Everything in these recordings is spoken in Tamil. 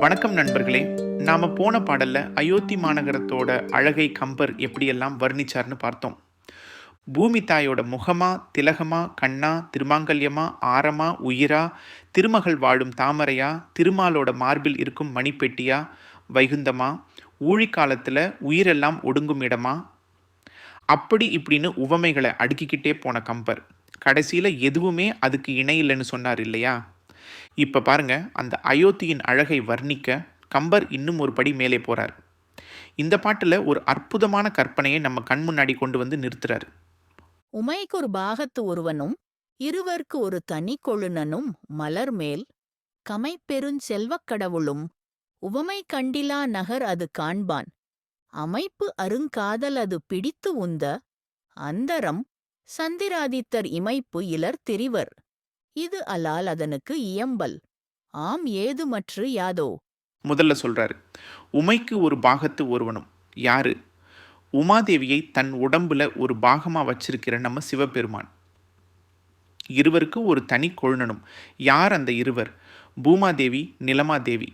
வணக்கம் நண்பர்களே. நாம் போன பாடலில் அயோத்தி மாநகரத்தோட அழகை கம்பர் எப்படியெல்லாம் வர்ணிச்சார்னு பார்த்தோம். பூமி தாயோட முகமா திலகமா கண்ணா திருமாங்கல்யமா ஆரமா உயிரா திருமகள் வாழும் தாமரையா திருமாலோட மார்பில் இருக்கும் மணிப்பெட்டியா வைகுந்தமா ஊழிக்காலத்தில் உயிரெல்லாம் ஒடுங்கும் இடமா? அப்படி இப்படின்னு உவமைகளை அடுக்கிக்கிட்டே போன கம்பர். கடைசியில் எதுவுமே அதுக்கு இணையில்லைன்னு சொன்னார் இல்லையா? இப்போ பாருங்க அந்த அயோத்தியின் அழகை வர்ணிக்க கம்பர் இன்னும் ஒரு படி மேலே போகிறார் இந்த பாட்டில் ஒரு அற்புதமான கற்பனையை நம்ம கண் முன்னாடி கொண்டு வந்து நிறுத்துறாரு. ஒரு பாகத்து ஒருவனும் இருவர்க்கு ஒரு தனி கொழுனனும் மலர்மேல் கமைப்பெருஞ் செல்வக் கடவுளும் உவமை கண்டிலா நகர் அது காண்பான். அமைப்பு அருங்காதல் அது பிடித்து உந்த அந்தரம் சந்திராதித்தர் இமைப்பு இலர் திரிவர். இது அலால் அதனுக்கு இயம்பல். ஆம் ஏதுமற்று யாதோ? முதல்ல சொல்றாரு உமைக்கு ஒரு பாகத்து ஒருவனும். யாரு? உமாதேவியை தன் உடம்புல ஒரு பாகமாக வச்சிருக்கிற நம்ம சிவபெருமான். இருவருக்கு ஒரு தனி கொழுனனும். யார் அந்த இருவர்? பூமாதேவி நிலமாதேவி.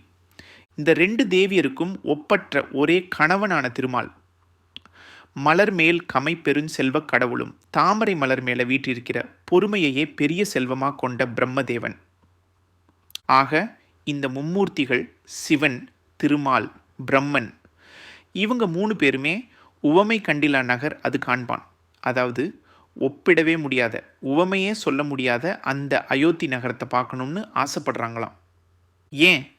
இந்த ரெண்டு தேவியருக்கும் ஒப்பற்ற ஒரே கணவனான திருமால். மலர் மேல் கமை பெருஞ்செல்வக் கடவுளும் தாமரை மலர் மேலே வீற்றிருக்கிற பொறுமையையே பெரிய செல்வமாக கொண்ட பிரம்மதேவன். ஆக இந்த மும்மூர்த்திகள் சிவன் திருமால் பிரம்மன். இவங்க மூணு பேருமே உவமை கண்டிலா நகர் அது காண்பான். அதாவது ஒப்பிடவே முடியாத உவமையே சொல்ல முடியாத அந்த அயோத்தி நகரத்தை பார்க்கணும்னு ஆசைப்படுறாங்களாம். ஏன்?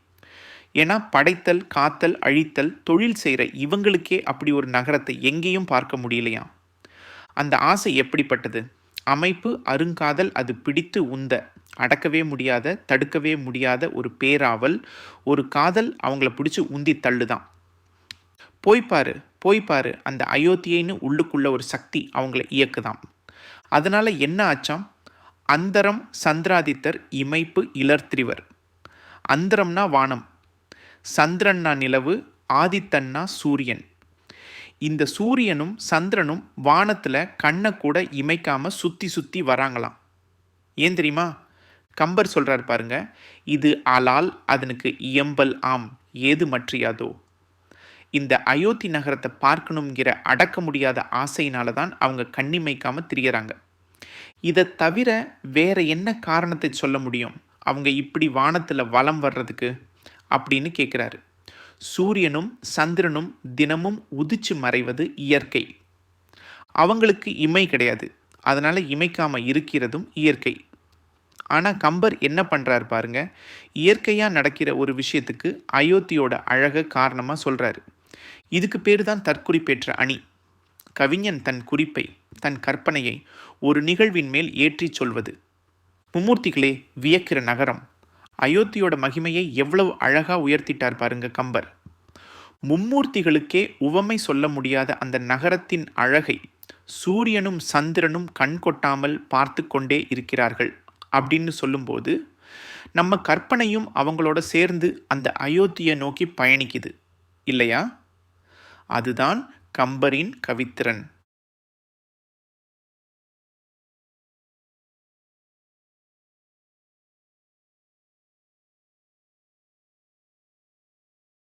ஏன்னா படைத்தல் காத்தல் அழித்தல் தொழில் செய்கிற இவங்களுக்கே அப்படி ஒரு நகரத்தை எங்கேயும் பார்க்க முடியலையாம் அந்த ஆசை எப்படிப்பட்டது? அமைப்பு அருங்காதல் அது பிடித்து உந்த அடக்கவே முடியாத தடுக்கவே முடியாத ஒரு பேராவல் ஒரு காதல் அவங்கள பிடிச்சி உந்தி தள்ளுதான். போய்ப்பாரு போய்ப்பாரு அந்த அயோத்தியைன்னு உள்ளுக்குள்ள ஒரு சக்தி அவங்கள இயக்குதாம் அதனால் என்ன ஆச்சாம்? அந்தரம் சந்திராதித்தர் இமைப்பு இலர்த்திரிவர். அந்தரம்னா வானம். சந்திரன்னா நிலவு ஆதித்தன்னா சூரியன். இந்த சூரியனும் சந்திரனும் வானத்தில் கண்ணை கூட இமைக்காமல் சுற்றி சுற்றி வராங்களாம். ஏன் தெரியுமா? கம்பர் சொல்கிறார் பாருங்க இது ஆளால் அதனுக்கு இயம்பல் ஆம் ஏது மற்றியாதோ. இந்த அயோத்தி நகரத்தை பார்க்கணுங்கிற அடக்க முடியாத ஆசையினால தான் அவங்க கண்ணிமைக்காமல் திரியறாங்க. இதை தவிர வேற என்ன காரணத்தை சொல்ல முடியும்? அவங்க இப்படி வானத்தில் வலம் வர்றதுக்கு? அப்படின்னு கேட்குறாரு சூரியனும் சந்திரனும் தினமும் உதிச்சு மறைவது இயற்கை. அவங்களுக்கு இமை கிடையாது. அதனால் இமைக்காமல் இருக்கிறதும் இயற்கை. ஆனால் கம்பர் என்ன பண்ணுறாரு பாருங்க. இயற்கையாக நடக்கிற ஒரு விஷயத்துக்கு அயோத்தியோட அழகை காரணமாக சொல்கிறாரு இதுக்கு பேர் தான் தற்குறிப்பேற்ற அணி. கவிஞன் தன் குறிப்பை தன் கற்பனையை ஒரு நிகழ்வின் மேல் ஏற்றிச் சொல்வது. மும்மூர்த்திகளே வியக்கிற நகரம். அயோத்தியோட மகிமையை எவ்வளவு அழகாக உயர்த்திட்டார் பாருங்க கம்பர். மும்மூர்த்திகளுக்கே உவமை சொல்ல முடியாத அந்த நகரத்தின் அழகை சூரியனும் சந்திரனும் கண் கொட்டாமல் பார்த்து கொண்டே இருக்கிறார்கள் அப்படின்னு சொல்லும்போது நம்ம கற்பனையும் அவங்களோட சேர்ந்து அந்த அயோத்தியை நோக்கி பயணிக்குது இல்லையா? அதுதான் கம்பரின் கவித்திறன்.